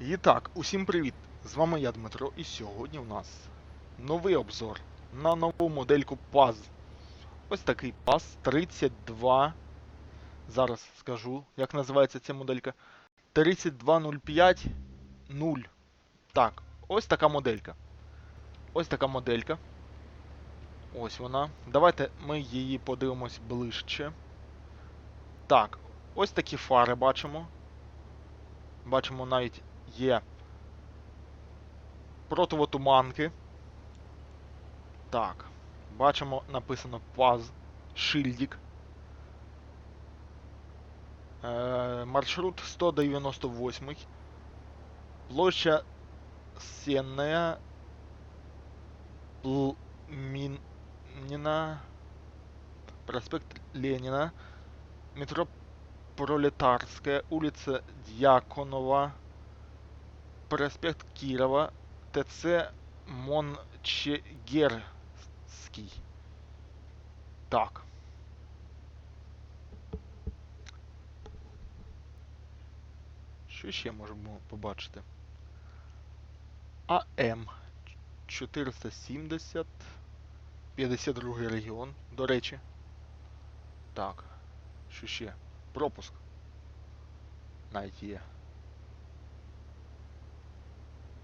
І так, усім привіт! З вами я Дмитро, і сьогодні у нас новий обзор на нову модельку PAZ. Ось такий PAZ 32. Зараз скажу, як називається ця моделька. 3205 0. Так, ось така моделька. Ось така моделька. Ось вона. Давайте ми її подивимось ближче. Так, ось такі фари бачимо. Бачимо навіть є противотуманки. Так. Бачимо написано PAZ Шильдик. Е, маршрут 198. Площа Сене Мініна. Проспект Ленина. Метро Пролетарская, улица Дьяконова, проспект Кирова, ТЦ Мончегерский. Так. Що ще можемо побачити? АМ 470 52 регіон, до речі. Так. Що ще? Пропуск. Навіть є.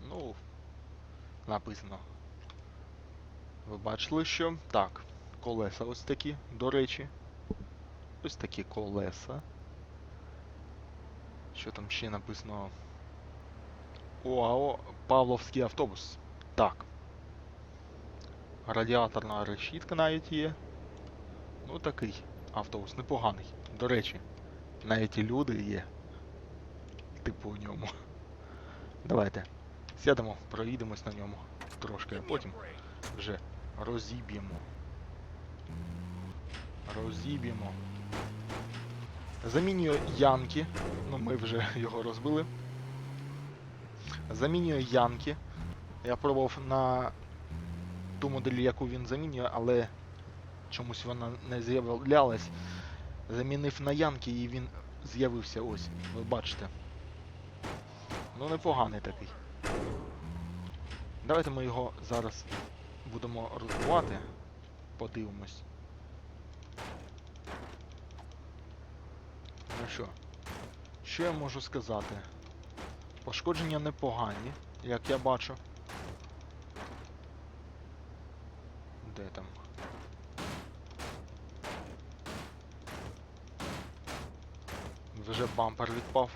Ну, написано. Ви бачили, що? Так, колеса ось такі, до речі. Ось такі колеса. Що там ще написано? ОАО Павловський автобус. Так. Радіаторна решітка навіть є. Ну такий автобус непоганий. До речі, навіть і люди є. Типу у ньому. Давайте. Сядемо, проїдемось на ньому трошки, а потім вже розіб'ємо. Розіб'ємо. Замінюю Янки. Ну, ми вже його розбили. Замінюю Янки. Я пробував на ту модель, яку він замінює, але чомусь вона не з'являлась. Замінив на Янки і він з'явився ось. Ви бачите. Ну непоганий такий. Давайте ми його зараз будемо розбивати. Подивимось. Ну що? Що я можу сказати? Пошкодження непогані, як я бачу. Де там? Вже бампер відпав.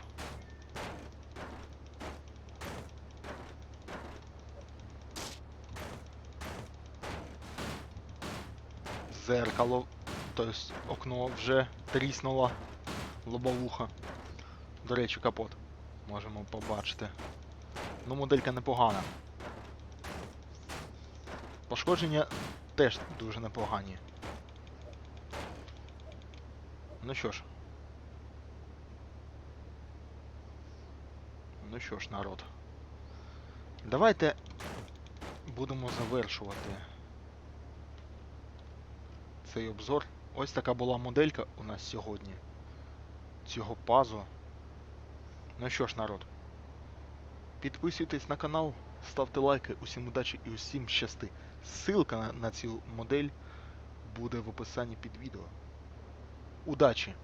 Зеркало, тобто окно вже тріснуло лобовуха. До речі, капот. Можемо побачити. Ну, моделька непогана. Пошкодження теж дуже непогані. Ну що ж. Ну що ж, народ. Давайте будемо завершувати цей обзор. Ось така була моделька у нас сьогодні. Цього пазу. Ну що ж, народ. Підписуйтесь на канал, ставте лайки, усім удачі і усім щасти. Ссылка на, цю модель буде в описанні під відео. Удачі!